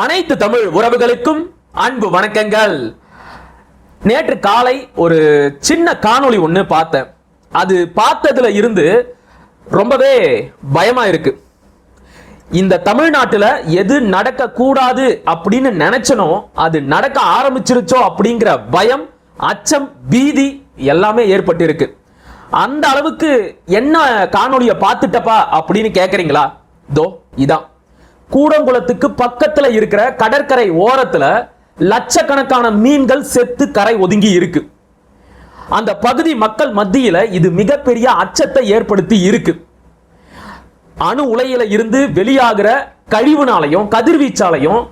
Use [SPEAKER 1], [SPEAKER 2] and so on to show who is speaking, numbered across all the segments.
[SPEAKER 1] அனைத்து தமிழ் உறவுகளுக்கும் அன்பு வணக்கங்கள். நேற்று காலை ஒரு சின்ன காணொளி ஒன்று பார்த்தேன். அது பார்த்ததுல இருந்து ரொம்பவே பயமா இருக்கு. இந்த தமிழ்நாட்டில் எது நடக்க கூடாது அப்படின்னு நினைச்சனோ அது நடக்க ஆரம்பிச்சிருச்சோ அப்படிங்கிற பயம் அச்சம் பீதி எல்லாமே ஏற்பட்டு இருக்கு அந்த அளவுக்கு என்ன காணொலியை பார்த்துட்டப்பா அப்படின்னு கேட்குறீங்களா தோ இதான். கூடங்குளத்துக்கு பக்கத்துல இருக்கிற கடற்கரை ஓரத்துல லட்சக்கணக்கான மீன்கள் செத்து கரை ஒதுங்கி இருக்கு. அந்த பகுதி மக்கள் மத்தியில இது மிகப்பெரிய அச்சத்தை ஏற்படுத்தி இருக்கு. அணு உலையில இருந்து வெளியாகிற கழிவுனாலையும் கதிர்வீச்சாலையும்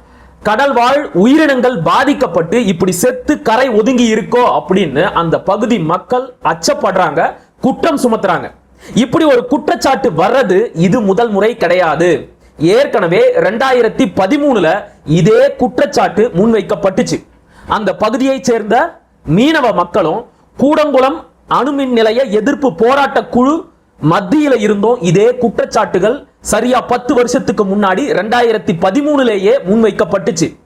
[SPEAKER 1] கடல்வாழ் உயிரினங்கள் பாதிக்கப்பட்டு இப்படி செத்து கரை ஒதுங்கி இருக்கோ அப்படின்னு அந்த பகுதி மக்கள் அச்சப்படுறாங்க குற்றம் சுமத்துறாங்க. இப்படி ஒரு குற்றச்சாட்டு வர்றது இது முதல் முறை கிடையாது. ஏற்கனவே ரெண்டாயிரத்தி பதிமூணுல இதே குற்றச்சாட்டு முன்வைக்கப்பட்டுச்சு. அந்த பகுதியைச் சேர்ந்த மீனவ மக்களும் கூடங்குளம் அணுமின் நிலைய எதிர்ப்பு போராட்ட குழு மத்தியில இருந்தும் இதே குற்றச்சாட்டுகள் சரியா பத்து வருஷத்துக்கு முன்னாடி ரெண்டாயிரத்தி பதிமூணுலேயே முன்வைக்கப்பட்டுச்சு.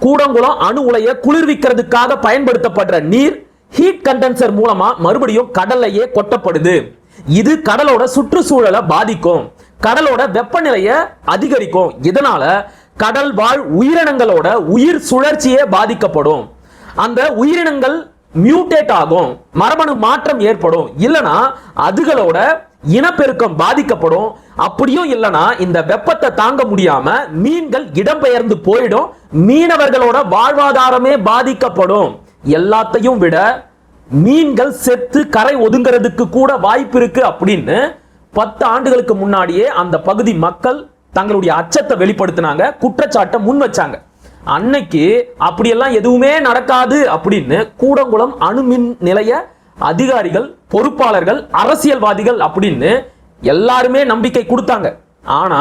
[SPEAKER 1] கூடங்குளம் அணு உலைய குளிர்விக்கிறதுக்காக பயன்படுத்தப்படுற நீர் ஹீட் கண்டென்சர் மூலமா மறுபடியும் கடல்லையே கொட்டப்படுது. இது கடலோட சுற்றுச்சூழலை பாதிக்கும். கடலோட வெப்பநிலையை அதிகரிக்கும். இதனால கடல் வாழ் உயிரினங்களோட உயிர் சுழற்சியே பாதிக்கப்படும். அந்த உயிரினங்கள் மியூட்டேட் ஆகும். மரபணு மாற்றம் ஏற்படும். இல்லனா அதுகளோட இனப்பெருக்கம் பாதிக்கப்படும். அப்படியும் இல்லனா இந்த வெப்பத்தை தாங்க முடியாம மீன்கள் இடம்பெயர்ந்து போயிடும். மீனவர்களோட வாழ்வாதாரமே பாதிக்கப்படும். எல்லாத்தையும் விட மீன்கள் செத்து கரை ஒதுங்கிறதுக்கு கூட வாய்ப்பு இருக்கு அப்படின்னு பத்து ஆண்டுகளுக்கு முன்னாடியே அந்த பகுதி மக்கள் தங்களுடைய அச்சத்தை வெளிப்படுத்தினாங்க குற்றச்சாட்டை முன் வச்சாங்க. அன்னைக்கு அப்படியெல்லாம் எதுவுமே நடக்காது அப்படின்னு கூடங்குளம் அணுமின் நிலைய அதிகாரிகள் பொறுப்பாளர்கள் அரசியல்வாதிகள் அப்படின்னு எல்லாருமே நம்பிக்கை கொடுத்தாங்க. ஆனா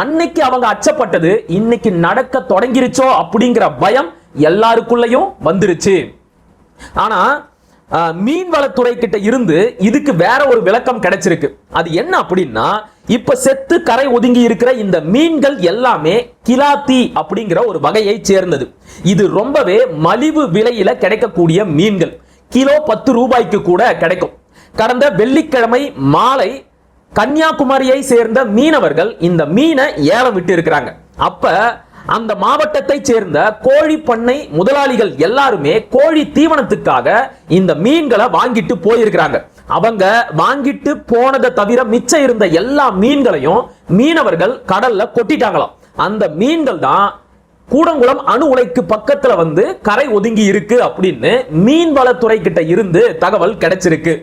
[SPEAKER 1] அன்னைக்கு அவங்க அச்சப்பட்டது இன்னைக்கு நடக்க தொடங்கிருச்சோ அப்படிங்கிற பயம் எல்லாருக்குள்ளயும் வந்துருச்சு. ஆனா மீன்வளத்துறை கிட்ட இருந்து இதுக்கு வேற ஒரு விளக்கம் கிடைச்சிருக்கு. அது என்ன அப்படின்னா இப்ப செத்து கரை ஒதுங்கி இருக்கிற இந்த மீன்கள் எல்லாமே கிலாத்தி அப்படிங்கிற ஒரு வகையை சேர்ந்தது. இது ரொம்பவே மலிவு விலையில கிடைக்கக்கூடிய மீன்கள். கிலோ பத்து ரூபாய்க்கு கூட கிடைக்கும். கடந்த வெள்ளிக்கிழமை மாலை கன்னியாகுமரியை சேர்ந்த மீனவர்கள் இந்த மீனை ஏலம் விட்டு இருக்கிறாங்க. அப்ப அந்த மாவட்டத்தை சேர்ந்த கோழி பண்ணை முதலாளிகள் எல்லாருமே கோழி தீவனத்துக்காக இந்த மீன்களை வாங்கிட்டு போயிருக்கிறாங்க. அவங்க வாங்கிட்டு போனதை தவிர மிச்சம் இருந்த எல்லா மீன்களையும் மீனவர்கள் கடல்ல கொட்டிட்டாங்களாம். அந்த மீன்கள் தான் கூடங்குளம் அணு உலைக்கு பக்கத்துல வந்து கரை ஒதுங்கி இருக்கு அப்படின்னு மீன்வளத்துறை கிட்ட இருந்து தகவல் கிடைச்சிருக்கு.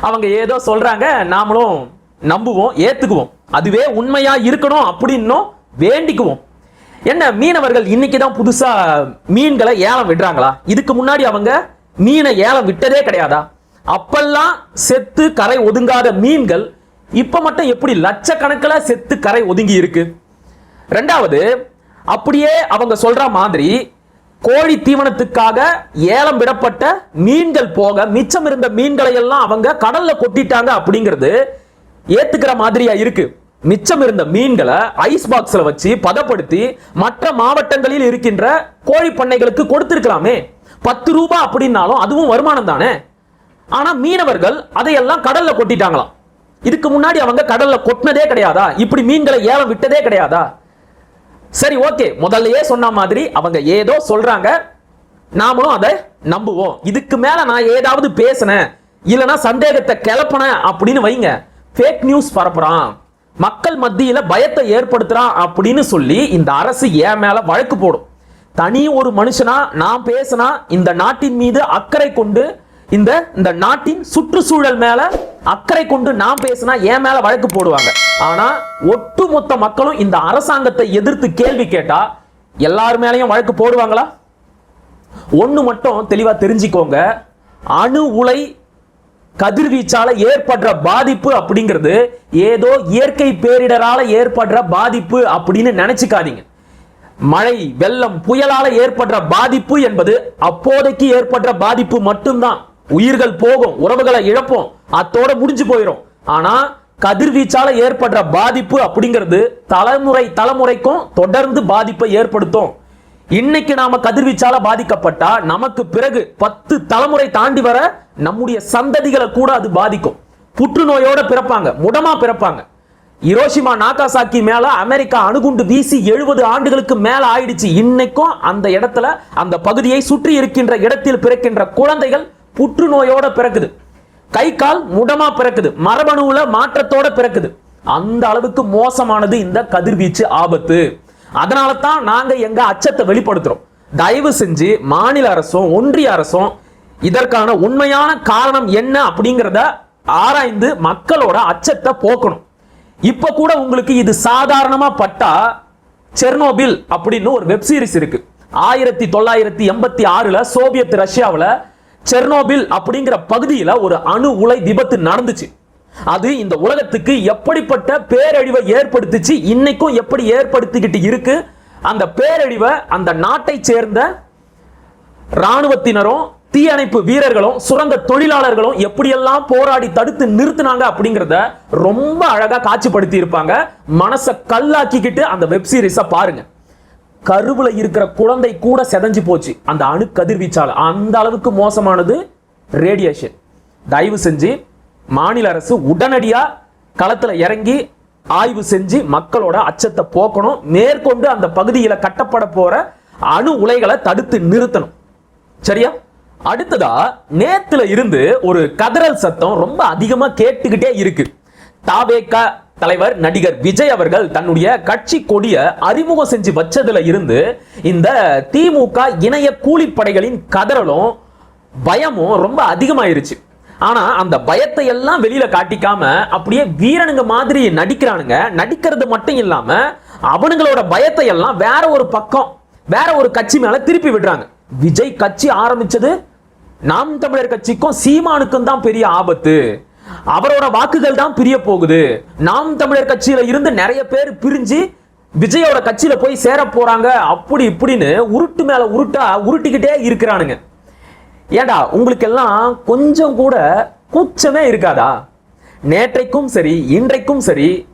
[SPEAKER 1] அவங்க ஏதோ சொல்றாங்க நாமளும் நம்புவோம் ஏத்துக்குவோம். அதுவே உண்மையா இருக்கணும் அப்படின்னும் வேண்டிக்குவோம். என்ன மீனவர்கள் இன்னைக்கு தான் புதுசா மீன்களை ஏலம் விடுறாங்களா? இதுக்கு முன்னாடி அவங்க மீனை ஏலம் விட்டதே கிடையாதா? அப்பெல்லாம் செத்து கரை ஒதுங்காத மீன்கள் இப்ப மட்டும் எப்படி லட்சக்கணக்கில் செத்து கரை ஒதுங்கி இருக்கு? ரெண்டாவது அப்படியே அவங்க சொல்ற மாதிரி கோழி தீவனத்துக்காக ஏலம் விடப்பட்ட மீன்கள் போக மிச்சம் இருந்த மீன்களை எல்லாம் அவங்க கடல்ல கொட்டிட்டாங்க அப்படிங்கிறது ஏத்துக்கிற மாதிரியா இருக்கு. மிச்சம் இருந்த மீன்களை ஐஸ் பாக்ஸ்ல வச்சு பதப்படுத்தி மற்ற மாவட்டங்களில் இருக்கின்ற கோழி பண்ணைகளுக்கு கொடுத்திருக்கலாமே. பத்து ரூபாய் அப்படின்னாலும் அதுவும் வருமானம் தானே? ஆனா மீனவர்கள் அதையெல்லாம் கடல்ல கொட்டிட்டாங்களாம். இதுக்கு முன்னாடி அவங்க கடல்ல கொட்டினதே கிடையாதா? இப்படி மீன்களை ஏலம் விட்டதே கிடையாதா? சரி ஓகே. முதல்லயே சொன்ன மாதிரி அவங்க ஏதோ சொல்றாங்க. நாமளும் அதை நம்புவோம். இதுக்கு மேல நான் ஏதாவது பேசினேன் இல்லைன்னா சந்தேகத்தை கிளப்பினேன் அப்படின்னு வைங்க. ஃபேக் நியூஸ் பரப்புறான். மக்கள் மத்தியில் பயத்தை ஏற்படுத்துகிறான் அப்படின்னு சொல்லி இந்த அரசு ஏன் மேலே வழக்கு போடும். தனி ஒரு மனுஷனா நான் பேசினா இந்த நாட்டின் மீது அக்கறை கொண்டு இந்த இந்த நாட்டின் சுற்றுச்சூழல் மேல அக்கறை கொண்டு நான் பேசினா என் மேல வழக்கு போடுவாங்க. ஆனா ஒட்டுமொத்த மக்களும் இந்த அரசாங்கத்தை எதிர்த்து கேள்வி கேட்டா எல்லார் மேலையும் வழக்கு போடுவாங்களா? ஒன்று மட்டும் தெளிவா தெரிஞ்சுக்கோங்க. அணு உலை கதிர்வீச்சால ஏற்படுற பாதிப்பு அப்படிங்கிறது ஏதோ இயற்கை பேரிடரால ஏற்படுற பாதிப்பு அப்படின்னு நினைச்சுக்காதீங்க. மழை வெள்ளம் புயலால ஏற்படுற பாதிப்பு என்பது அப்போதைக்கு ஏற்படுற பாதிப்பு மட்டும்தான். உயிர்கள் போகும் உறவுகளை இழப்போம் அத்தோட முடிஞ்சு போயிடும் ஆனா கதிர்வீச்சால ஏற்படுற பாதிப்பு அப்படிங்கிறது தலைமுறை தலைமுறைக்கும் தொடர்ந்து பாதிப்பை ஏற்படுத்தும். இன்னைக்கு நாம கதிர்வீச்சால பாதிக்கப்பட்டா நமக்கு பிறகு பத்து தலைமுறை தாண்டி வர நம்முடைய சந்ததிகளை கூட அது பாதிக்கும். புற்றுநோயோட பிறப்பாங்க முடமா பிறப்பாங்க. இரோஷிமா நாகாசாக்கி மேல அமெரிக்கா அணுகுண்டு வீசி எழுபது ஆண்டுகளுக்கு மேல ஆயிடுச்சு. இன்னைக்கும் அந்த இடத்துல அந்த பகுதியை சுற்றி இருக்கின்ற இடத்தில் பிறக்கின்ற குழந்தைகள் புற்றுநோயோட பிறக்குது. கை கால் முடமா பிறக்குது. மரபணுவுல மாற்றத்தோட பிறக்குது. அந்த அளவுக்கு மோசமானது இந்த கதிர்வீச்சு ஆபத்து. அதனால தான் நாங்கள் எங்க அச்சத்தை வெளிப்படுத்துறோம். தயவு செஞ்சு மாநில அரசும் ஒன்றிய அரசும் இதற்கான உண்மையான காரணம் என்ன அப்படிங்கிறத ஆராய்ந்து மக்களோட அச்சத்தை போக்கணும். இப்ப கூட உங்களுக்கு இது சாதாரணமா பட்டா செர்னோபில் அப்படின்னு ஒரு வெப் சீரிஸ் இருக்கு. ஆயிரத்தி தொள்ளாயிரத்தி எண்பத்தி ஆறுல சோவியத் ரஷ்யாவில் செர்னோபில் அப்படிங்கிற பகுதியில் ஒரு அணு உலை விபத்து நடந்துச்சு. அது இந்த உலகத்துக்கு எப்படிப்பட்ட பேரழிவை ஏற்படுத்துச்சு இன்னைக்கும் எப்படி ஏற்படுத்திக்கிட்டு இருக்கு? அந்த பேரழிவை அந்த நாட்டை சேர்ந்த ராணுவத்தினரும் தீயணைப்பு வீரர்களும் சுரங்க தொழிலாளர்களும் எப்படியெல்லாம் போராடி தடுத்து நிறுத்தினாங்க அப்படிங்கிறத ரொம்ப அழகா காட்சிப்படுத்தி இருப்பாங்க. மனசை கல்லாக்கிக்கிட்டு அந்த வெப் சீரிஸ பாருங்க. கருவுல இருக்கிற குழந்தை கூட செதஞ்சு போச்சு. அந்த அணு கதிர்வீச்சால அந்த அளவுக்கு மோசமானது ரேடியேஷன் தயவு செஞ்சு மாநில அரசு உடனடியா களத்துல இறங்கி ஆய்வு செஞ்சு மக்களோட அச்சத்தை போக்கணும் மேற்கொண்டு அந்த பகுதியில கட்டப்பட போற அணு உலைகளை தடுத்து நிறுத்தணும். சரியா? அடுத்ததா நேத்துல இருந்து ஒரு கதறல் சத்தம் ரொம்ப அதிகமா கேட்டுக்கிட்டே இருக்கு. தாவேகா தலைவர் நடிகர் விஜய் அவர்கள் தன்னுடைய கட்சி கொடிய அறிமுகம் செஞ்சு வச்சதுல இருந்து இந்த திமுக இணைய கூலிப்படைகளின் கதறலும் பயமும் ரொம்ப அதிகமாயிருச்சு. ஆனா அந்த பயத்தை எல்லாம் வெளியில காட்டிக்காம அப்படியே வீரனுங்க மாதிரி நடிக்கிறானுங்க. நடிக்கிறது மட்டும் இல்லாம அவனுங்களோட பயத்தை எல்லாம் வேற ஒரு பக்கம் வேற ஒரு கட்சி மேல திருப்பி விடுறாங்க. விஜய் கட்சி ஆரம்பிச்சது நாம் தமிழர் கட்சிக்கும் சீமானுக்கும் தான் பெரிய ஆபத்து. அவரோட வாக்குகள் தான் பிரிய போகுது. நாம் தமிழர் கட்சியில இருந்து நிறைய பேர் பிரிஞ்சு விஜயோட கட்சியில போய் சேர போறாங்க. அப்படி இப்படின்னு உருட்டு மேல உருட்டா உருட்டிக்கிட்டே இருக்கிறானுங்க. ஏடா உங்களுக்கெல்லாம் கொஞ்சம் கூட கூச்சமே இருக்காதா? நேற்றைக்கும் சரி இன்றைக்கும் சரி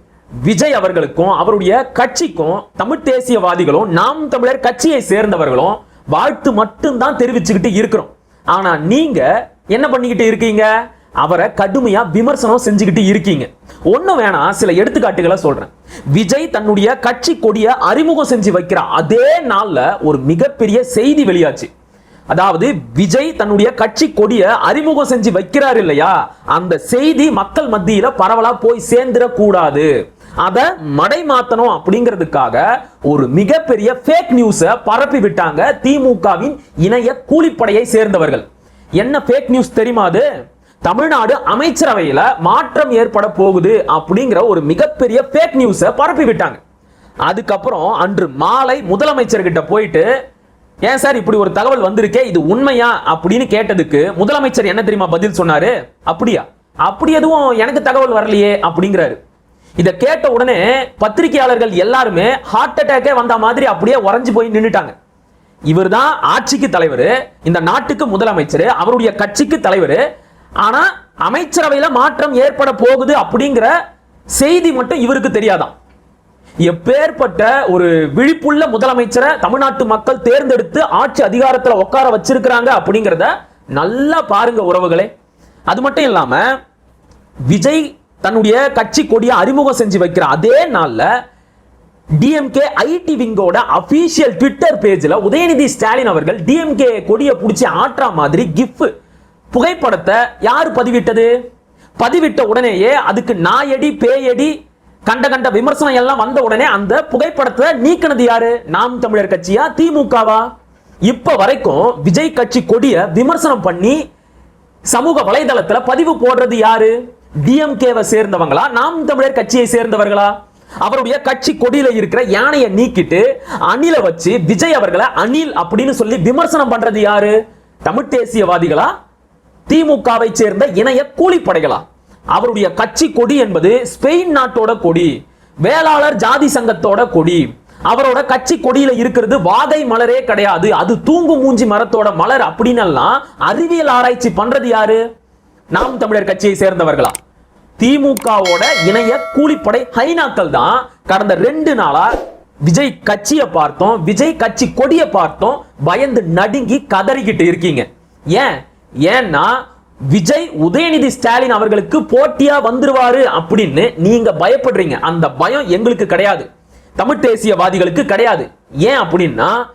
[SPEAKER 1] விஜய் அவர்களுக்கும் அவருடைய கட்சிக்கும் தமிழ் தேசியவாதிகளும் நாம் தமிழர் கட்சியை சேர்ந்தவர்களும் வாழ்த்து மட்டும்தான் தெரிவிச்சுக்கிட்டு இருக்கிறோம். ஆனா நீங்க என்ன பண்ணிக்கிட்டு இருக்கீங்க? அவரை கடுமையா விமர்சனம் செஞ்சுக்கிட்டு இருக்கீங்க. ஒண்ணு வேணாம் சில எடுத்துக்காட்டுகளை சொல்றேன். விஜய் தன்னுடைய கட்சி கொடிய அறிமுகம் செஞ்சு வைக்கிற அதே நாள்ல ஒரு மிகப்பெரிய செய்தி வெளியாச்சு. அதாவது விஜய் தன்னுடைய கட்சி கொடிய அறிமுகம் செஞ்சு வைக்கிறார் இல்லையா? அந்த செய்தி மக்கள் மத்தியில பரவலா போய் சேர்ந்துட கூடாது அத மடை மாத்தணும் அப்படிங்கிறதுக்காக ஒரு மிகப்பெரிய ஃபேக் நியூஸ பரப்பி விட்டாங்க திமுகவின் இணைய கூலிப்படையை சேர்ந்தவர்கள். என்ன ஃபேக் நியூஸ் தெரியுமா அது? தமிழ்நாடு அமைச்சரவையில மாற்றம் ஏற்பட போகுது அப்படிங்கிற ஒரு மிகப்பெரிய ஃபேக் நியூஸ பரப்பி விட்டாங்க. அதுக்கப்புறம் அன்று மாலை முதலமைச்சர்கிட்ட போயிட்டு ஏன் சார் இப்படி ஒரு தகவல் வந்திருக்கே? இது உண்மையா? அப்படின்னு கேட்டதுக்கு முதலமைச்சர் என்ன தெரியுமா பதில் சொன்னாரு? அப்படியா. அப்படி எதுவும் எனக்கு தகவல் வரலையே அப்படிங்கிறாரு. இதை கேட்ட உடனே பத்திரிகையாளர்கள் எல்லாருமே ஹார்ட் அட்டாக்கே வந்த மாதிரி அப்படியே உறைஞ்சு போய் நின்றுட்டாங்க இவர் தான் ஆட்சிக்கு தலைவர் இந்த நாட்டுக்கு முதலமைச்சர் அவருடைய கட்சிக்கு தலைவர். ஆனா அமைச்சரவையில மாற்றம் ஏற்பட போகுது அப்படிங்கிற செய்தி மட்டும் இவருக்கு தெரியாதாம் எப்பேற்பட்ட ஒரு விழிப்புள்ள முதலமைச்சரை தமிழ்நாட்டு மக்கள் தேர்ந்தெடுத்து ஆட்சி அதிகாரத்தில் உட்கார வச்சிருக்கிறாங்க அப்படிங்கிறத நல்லா பாருங்க உறவுகளே. அது மட்டும் இல்லாம விஜய் தன்னுடைய கட்சி கொடியை அறிமுகம் செஞ்சு வைக்கிற அதே நாளில் டிஎம்கே ஐடி விங்கோட அபிஷியல் ட்விட்டர் பேஜில் உதயநிதி ஸ்டாலின் அவர்கள் டிஎம்கே கொடியை பிடிச்சி ஆற்றா மாதிரி கிஃப்ட் புகைப்படத்தை யார் பதிவிட்டது? பதிவிட்ட உடனேயே அதுக்கு நாயடி பேயடி கண்ட கண்ட விமர்சனம் எல்லாம் வந்த உடனே அந்த புகைப்படத்தை நீக்கினது யாரு? நாம் தமிழர் கட்சியா திமுகவா? இப்ப வரைக்கும் விஜய் கட்சி கொடிய விமர்சனம் பண்ணி சமூக வலைதளத்துல பதிவு போடுறது யாரு? டிஎம்கேவை சேர்ந்தவங்களா? நாம் தமிழர் கட்சியை சேர்ந்தவர்களா? அவருடைய கட்சி கொடியில இருக்கிற யானையை நீக்கிட்டு அணில வச்சு விஜய் அவர்களை அணில் அப்படின்னு சொல்லி விமர்சனம் பண்றது யாரு? தமிழ் தேசியவாதிகளா? திமுகவை சேர்ந்த இணைய கூலிப்படைகளா? அவருடைய கட்சி கொடி என்பது ஸ்பெயின் நாட்டோட கொடி வேளாளர் ஜாதி சங்கத்தோட கொடி. அவரோட கட்சி கொடியில இருக்கிறது வாகை மலரே கிடையாது. அது தூங்கு மூஞ்சி மரத்தோட மலர் அப்படின்னு அறிவியல் ஆராய்ச்சி பண்றது யாரு? நாம் தமிழர் கட்சியை சேர்ந்தவர்களா? திமுகவோட இணைய கூலிப்படை ஹைனாக்கள் தான். கடந்த ரெண்டு நாளா விஜய் கட்சியை பார்த்தோம் விஜய் கட்சி கொடியை பார்த்தோம். பயந்து நடுங்கி கதறிக்கிட்டு இருக்கீங்க. ஏன்? ஏன்னா விஜய் உதயநிதி ஸ்டாலின் அவர்களுக்கு போட்டியா வந்துருவாரு அப்படின்னு நீங்க பயப்படுறீங்க. அந்த பயம் எங்களுக்கு கிடையாது. தமிழ் தேசியவாதிகளுக்கு கிடையாது. ஏன் அப்படின்னா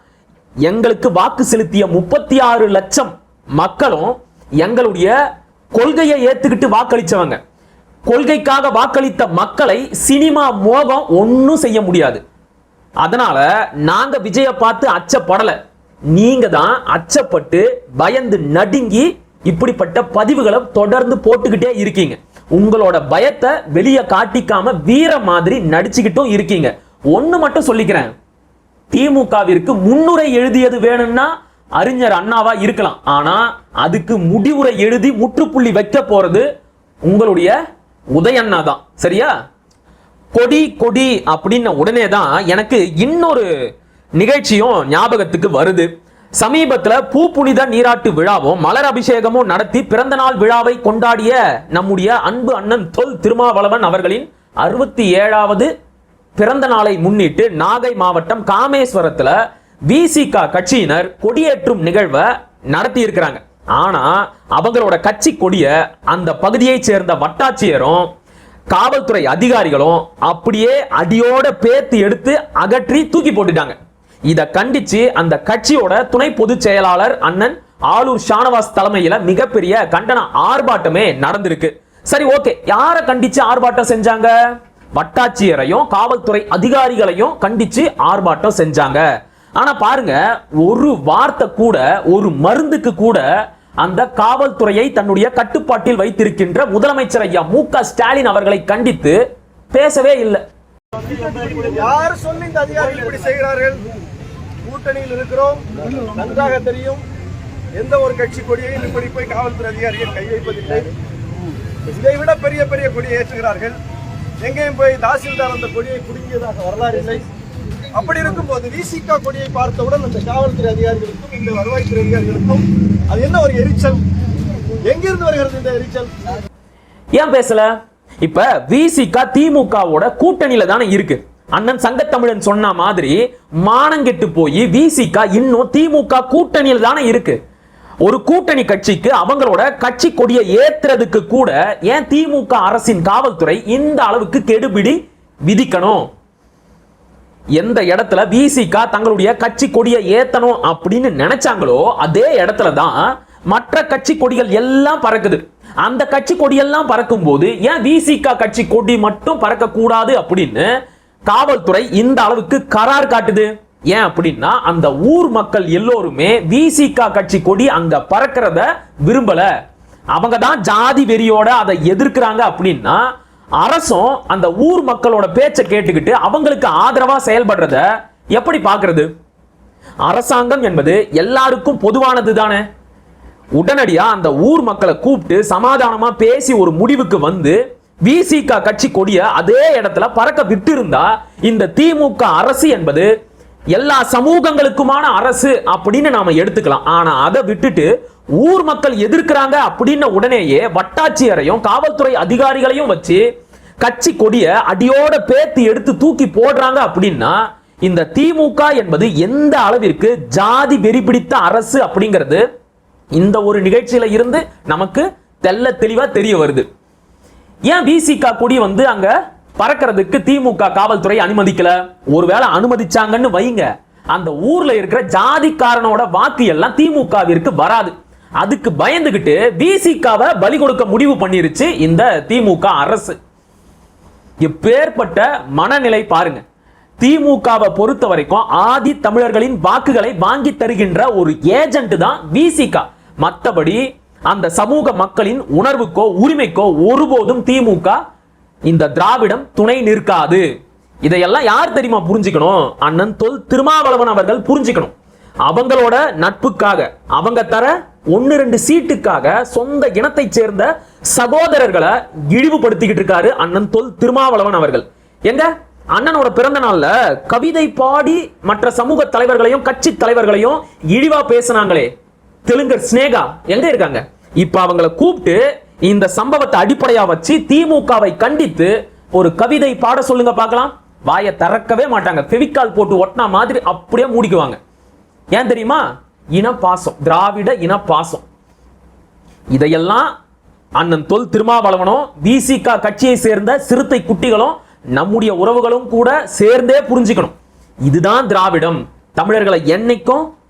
[SPEAKER 1] எங்களுக்கு வாக்கு செலுத்திய முப்பத்தி ஆறு லட்சம் மக்களும் எங்களுடைய கொள்கையை ஏத்துக்கிட்டு வாக்களிச்சவங்க. கொள்கைக்காக வாக்களித்த மக்களை சினிமா மோகம் ஒன்றும் செய்ய முடியாது. அதனால நாங்க விஜய பார்த்து அச்சப்படலை. நீங்க தான் அச்சப்பட்டு பயந்து நடுங்கி இப்படிப்பட்ட பதிவுகளை தொடர்ந்து போட்டுக்கிட்டே இருக்கீங்க. உங்களோட பயத்தை வெளியே காட்டிக்காம வீர மாதிரி நடிச்சுக்கிட்டும் இருக்கீங்க. ஒன்று மட்டும் சொல்லிக்கிறேன். திமுகவிற்கு முன்னுரை எழுதியது வேணும்னா அறிஞர் அண்ணாவா இருக்கலாம். ஆனா அதுக்கு முடிவுரை எழுதி முற்றுப்புள்ளி வைக்க போறது உங்களுடைய உதயண்ணா தான். சரியா? கொடி கொடி அப்படின்ன உடனே தான் எனக்கு இன்னொரு நிகழ்ச்சியும் ஞாபகத்துக்கு வருது. சமீபத்தில் பூ புனித நீராட்டு விழாவும் மலர் அபிஷேகமும் நடத்தி பிறந்த நாள் விழாவை கொண்டாடிய நம்முடைய அன்பு அண்ணன் தொல் திருமாவளவன் அவர்களின் அறுபத்தி ஏழாவது பிறந்த நாளை முன்னிட்டு நாகை மாவட்டம் காமேஸ்வரத்தில் விசிகா கட்சியினர் கொடியேற்றும் நிகழ்வை நடத்தி இருக்கிறாங்க ஆனா அவங்களோட கட்சி கொடிய அந்த பகுதியைச் சேர்ந்த வட்டாட்சியரும் காவல்துறை அதிகாரிகளும் அப்படியே அடியோட பேத்து எடுத்து அகற்றி தூக்கி போட்டுட்டாங்க. இதை கண்டிச்சு அந்த கட்சியோட துணை பொதுச் செயலாளர் அண்ணன் ஆளூர் ஷானவாஸ் தலைமையில மிகப்பெரிய கண்டன ஆர்ப்பாட்டமே நடந்திருக்கு. சரி ஓகே. யாரை கண்டிச்சு ஆர்ப்பாட்டம் செஞ்சாங்க? வட்டாட்சியரையும் காவல்துறை அதிகாரிகளையும் கண்டிச்சு ஆர்ப்பாட்டம் செஞ்சாங்க. ஆனா பாருங்க ஒரு வார்த்தை கூட ஒரு மருந்துக்கு கூட அந்த காவல்துறையை தன்னுடைய கட்டுப்பாட்டில் வைத்திருக்கின்ற முதலமைச்சர் ஐயா மு க ஸ்டாலின் அவர்களை கண்டித்து பேசவே இல்லை.
[SPEAKER 2] யார் சொல்லி இந்த அதிகாரிகள்? இப்படி செய்கிறார்கள். கூட்டணியில் இருக்கிறோம். நன்றாக தெரியும். எந்த ஒரு கட்சி கொடியையும் இப்படி போய் காவல்துறை அதிகாரிகள் கை வைப்பதில்லை. இதை விட பெரிய பெரிய கொடியை ஏற்றுகிறார்கள். எங்கேயும் போய் தாசில்தார் அந்த கொடியை குடுங்கியதாக வரலாறு இல்லை. அப்படி இருக்கும்போது விசிகா கொடியை பார்த்தவுடன் அந்த காவல்துறை அதிகாரிகளுக்கும் இந்த வருவாய்த்துறை அதிகாரிகளுக்கும் அது என்ன ஒரு எரிச்சல்? எங்கிருந்து வருகிறது இந்த எரிச்சல்?
[SPEAKER 1] ஏன் பேசல? இப்ப விசிக திமுகவோட கூட்டணியில தானே இருக்கு. அண்ணன் சங்கத்தமிழன் சொன்ன மாதிரி மானங்கெட்டு போய் விசிக இன்னும் திமுக கூட்டணியில தானே இருக்கு. ஒரு கூட்டணி கட்சிக்கு அவங்களோட கட்சி கொடியை ஏத்துறதுக்கு கூட ஏன் திமுக அரசின் காவல்துறை இந்த அளவுக்கு கெடுபிடி விதிக்கணும்? எந்த இடத்துல விசிக தங்களுடைய கட்சி கொடியை ஏத்தணும் அப்படின்னு நினைச்சாங்களோ அதே இடத்துல தான் மற்ற கட்சி கொடிகள் எல்லாம் பறக்குது. அந்த கட்சி கொடியெல்லாம் பறக்கும் போது ஏன் விசிகா கட்சி கொடி மட்டும் பறக்க கூடாது அப்படின்னு காவல்துறை இந்த அளவுக்கு கரார் காட்டுது? ஏன் அப்படின்னா அந்த ஊர் மக்கள் எல்லோருமே விசிகா கட்சி கொடி அங்க பறக்கிறத விரும்பல. அவங்க தான் ஜாதி வெறியோட அதை எதிர்க்கிறாங்க அப்படின்னா அரசும் அந்த ஊர் மக்களோட பேச்சை கேட்டுக்கிட்டு அவங்களுக்கு ஆதரவா செயல்படுறத எப்படி பாக்குறது அரசாங்கம் என்பது எல்லாருக்கும் பொதுவானது தானே உடனடியா அந்த ஊர் மக்களை கூப்பிட்டு சமாதானமா பேசி ஒரு முடிவுக்கு வந்து விசிக கட்சி கொடிய அதே இடத்துல பறக்க விட்டு இருந்தா இந்த திமுக அரசு என்பது எல்லா சமூகங்களுக்குமான அரசு அப்படின்னு நாம எடுத்துக்கலாம். ஆனா அதை விட்டுட்டு ஊர் மக்கள் எதிர்க்கிறாங்க அப்படின்ன உடனேயே வட்டாட்சியரையும் காவல்துறை அதிகாரிகளையும் வச்சு கட்சி கொடிய அடியோட பேத்து எடுத்து தூக்கி போடுறாங்க அப்படின்னா இந்த திமுக என்பது எந்த அளவிற்கு ஜாதி வெறி பிடித்த அரசு அப்படிங்கிறது இந்த ஒரு நிகழ்ச்சியில இருந்து நமக்கு தெல்ல தெளிவா தெரிய வருது. ஏன் விசிக கொடி வந்து அங்க பறக்கிறதுக்கு திமுக காவல்துறை அனுமதிக்கல? ஒருவேளை அனுமதிச்சாங்கன்னு வைங்க. அந்த ஊர்ல இருக்கிற ஜாதிக்காரனோட வாக்கு எல்லாம் திமுகவிற்கு வராது. அதுக்கு பயந்துகிட்டு விசிகாவை பலி கொடுக்க முடிவு பண்ணிருச்சு இந்த திமுக அரசு. எப்பேற்பட்ட மனநிலை பாருங்க. திமுகவை பொறுத்த வரைக்கும் ஆதி தமிழர்களின் வாக்குகளை வாங்கி தருகின்ற ஒரு ஏஜென்ட் தான் விசிகா மற்றபடி அந்த சமூக மக்களின் உணர்வுக்கோ உரிமைக்கோ ஒருபோதும் திமுக இந்த திராவிடம் துணை நிற்காது. இதையெல்லாம் யார் தெரியுமா புரிஞ்சுக்கணும்? அண்ணன் தொல் திருமாவளவன் அவர்கள் புரிஞ்சுக்கணும். அவங்களோட நட்புக்காக அவங்க தர ஒன்னு ரெண்டு சீட்டுக்காக சொந்த இனத்தை சேர்ந்த சகோதரர்களை இழிவுபடுத்திக்கிட்டு இருக்காரு அண்ணன் தொல் திருமாவளவன் அவர்கள். எங்க? அண்ணனோட பிறந்த நாள்ல கவிதை பாடி மற்ற சமூக தலைவர்களையும் கட்சி தலைவர்களையும் இழிவா பேசுனாங்களே. தெலுங்கர் ஸ்னேகா எங்க இருக்காங்க? இப்ப அவங்கள கூப்பிட்டு இந்த சம்பவத்தை அடிப்படையா வச்சு திமுகவை கண்டித்து ஒரு கவிதை பாட சொல்லுங்க பார்க்கலாம். வாயை திறக்கவே மாட்டாங்க. ஃபெவிக்கால் போட்டு ஒட்டினா மாதிரி அப்படியே மூடிக்குவாங்க. ஏன் தெரியுமா? இன பாசம் திராவிட இன பாசம் இதையெல்லாம் அண்ணன் தொல் திருமாவளவனும் விசிகா கட்சியை சேர்ந்த சிறுத்தை குட்டிகளும் நம்முடைய உறவுகளும் கூட சேர்ந்தே புரிஞ்சுக்கணும். இதுதான் திராவிடம். தமிழர்களை என்னைக்கும்